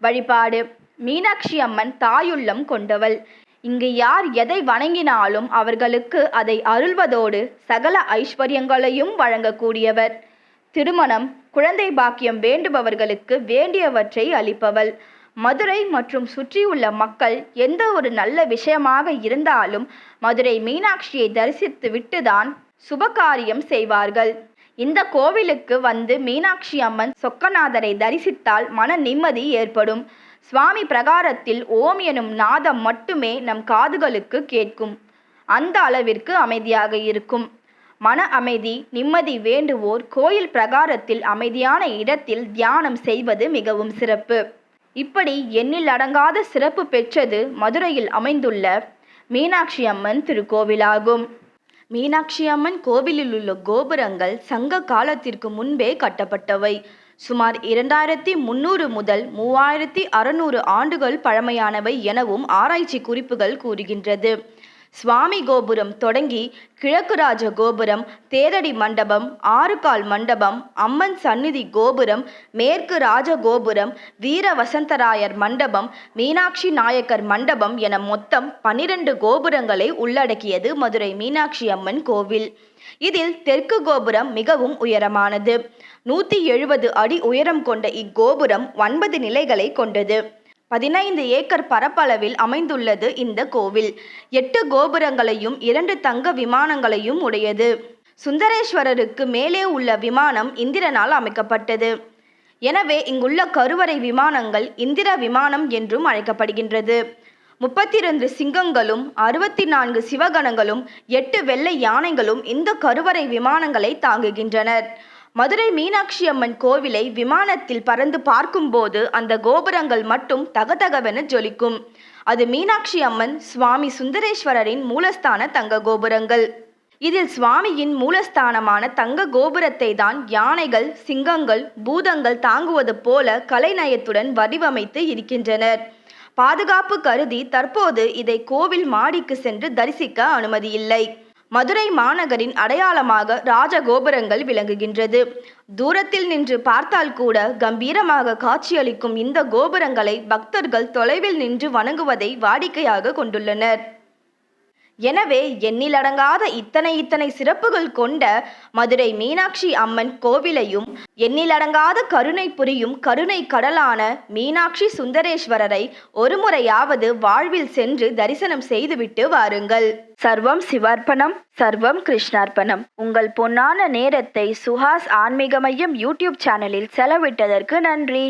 வழிபாடு. மீனாட்சி அம்மன் தாயுள்ளம் கொண்டவள். இங்கு யார் எதை வணங்கினாலும் அவர்களுக்கு அதை அருள்வதோடு சகல ஐஸ்வர்யங்களையும் வழங்கக்கூடியவர். திருமணம் குழந்தை பாக்கியம் வேண்டுபவர்களுக்கு வேண்டியவற்றை அளிப்பவள். மதுரை மற்றும் சுற்றியுள்ள மக்கள் எந்த ஒரு நல்ல விஷயமாக இருந்தாலும் மதுரை மீனாட்சியை தரிசித்து விட்டுதான் சுபகாரியம் செய்வார்கள். இந்த கோவிலுக்கு வந்து மீனாட்சி அம்மன் சொக்கநாதரை தரிசித்தால் மன நிம்மதி ஏற்படும். சுவாமி பிரகாரத்தில் ஓம் எனும் நாதம் மட்டுமே நம் காதுகளுக்கு கேட்கும். அந்த அளவிற்கு அமைதியாக இருக்கும். மன அமைதி நிம்மதி வேண்டுவோர் கோயில் பிரகாரத்தில் அமைதியான இடத்தில் தியானம் செய்வது மிகவும் சிறப்பு. இப்படி எண்ணில் அடங்காத சிறப்பு பெற்றது மதுரையில் அமைந்துள்ள மீனாட்சி அம்மன் திருக்கோவிலாகும். மீனாட்சி அம்மன் கோவிலில் உள்ள கோபுரங்கள் சங்க காலத்திற்கு முன்பே கட்டப்பட்டவை. சுமார் இரண்டாயிரத்தி முன்னூறு முதல் மூவாயிரத்தி அறுநூறு ஆண்டுகள் பழமையானவை எனவும் ஆராய்ச்சி குறிப்புகள் கூறுகின்றது. சுவாமி கோபுரம் தொடங்கி கிழக்கு ராஜ கோபுரம் தேரடி மண்டபம் ஆறுகால் மண்டபம் அம்மன் சந்நிதி கோபுரம் மேற்கு ராஜ கோபுரம் வீர வசந்தராயர் மண்டபம் மீனாட்சி நாயக்கர் மண்டபம் என மொத்தம் பனிரெண்டு கோபுரங்களை உள்ளடக்கியது மதுரை மீனாட்சி அம்மன் கோவில். இதில் தெற்கு கோபுரம் மிகவும் உயரமானது. நூற்றி எழுபது அடி உயரம் கொண்ட இக்கோபுரம் ஒன்பது நிலைகளை கொண்டது. பதினைந்து ஏக்கர் பரப்பளவில் அமைந்துள்ளது இந்த கோவில். எட்டு கோபுரங்களையும் இரண்டு தங்க விமானங்களையும் உடையது. சுந்தரேஸ்வரருக்கு மேலே உள்ள விமானம் இந்திரனால் அமைக்கப்பட்டது. எனவே இங்குள்ள கருவறை விமானங்கள் இந்திர விமானம் என்றும் அழைக்கப்படுகின்றது. முப்பத்தி இரண்டு சிங்கங்களும் அறுபத்தி நான்கு சிவகணங்களும் எட்டு வெள்ளை யானைகளும் இந்த கருவறை விமானங்களை தாங்குகின்றனர். மதுரை மீனாட்சி அம்மன் கோவிலை விமானத்தில் பறந்து பார்க்கும்போது அந்த கோபுரங்கள் மட்டும் தகதகவென ஜொலிக்கும். அது மீனாட்சி அம்மன் சுவாமி சுந்தரேஸ்வரரின் மூலஸ்தான தங்க கோபுரங்கள். இதில் சுவாமியின் மூலஸ்தானமான தங்க கோபுரத்தை தான் யானைகள் சிங்கங்கள் பூதங்கள் தாங்குவது போல கலைநயத்துடன் வடிவமைத்து இருக்கின்றனர். பாதுகாப்பு கருதி தற்போது இதை கோவில் மாடிக்கு சென்று தரிசிக்க அனுமதியில்லை மதுரை மாநகரின் அடையாளமாக ராஜகோபுரங்கள் விளங்குகின்றது. தூரத்தில் நின்று பார்த்தால் கூட கம்பீரமாக காட்சியளிக்கும் இந்த கோபுரங்களை பக்தர்கள் தொலைவில் நின்று வணங்குவதை வாடிக்கையாக கொண்டுள்ளனர். எனவே எண்ணிலடங்காத இத்தனை இத்தனை சிறப்புகள் கொண்ட மதுரை மீனாட்சி அம்மன் கோவிலையும் எண்ணிலடங்காத கருணை புரியும் கருணை கடலான மீனாட்சி சுந்தரேஸ்வரரை ஒருமுறையாவது வாழ்வில் சென்று தரிசனம் செய்துவிட்டு வாருங்கள். சர்வம் சிவார்ப்பணம் சர்வம் கிருஷ்ணார்ப்பணம். உங்கள் பொன்னான நேரத்தை சுஹாஸ் ஆன்மீக மையம் யூடியூப் சேனலில் செலவிட்டதற்கு நன்றி.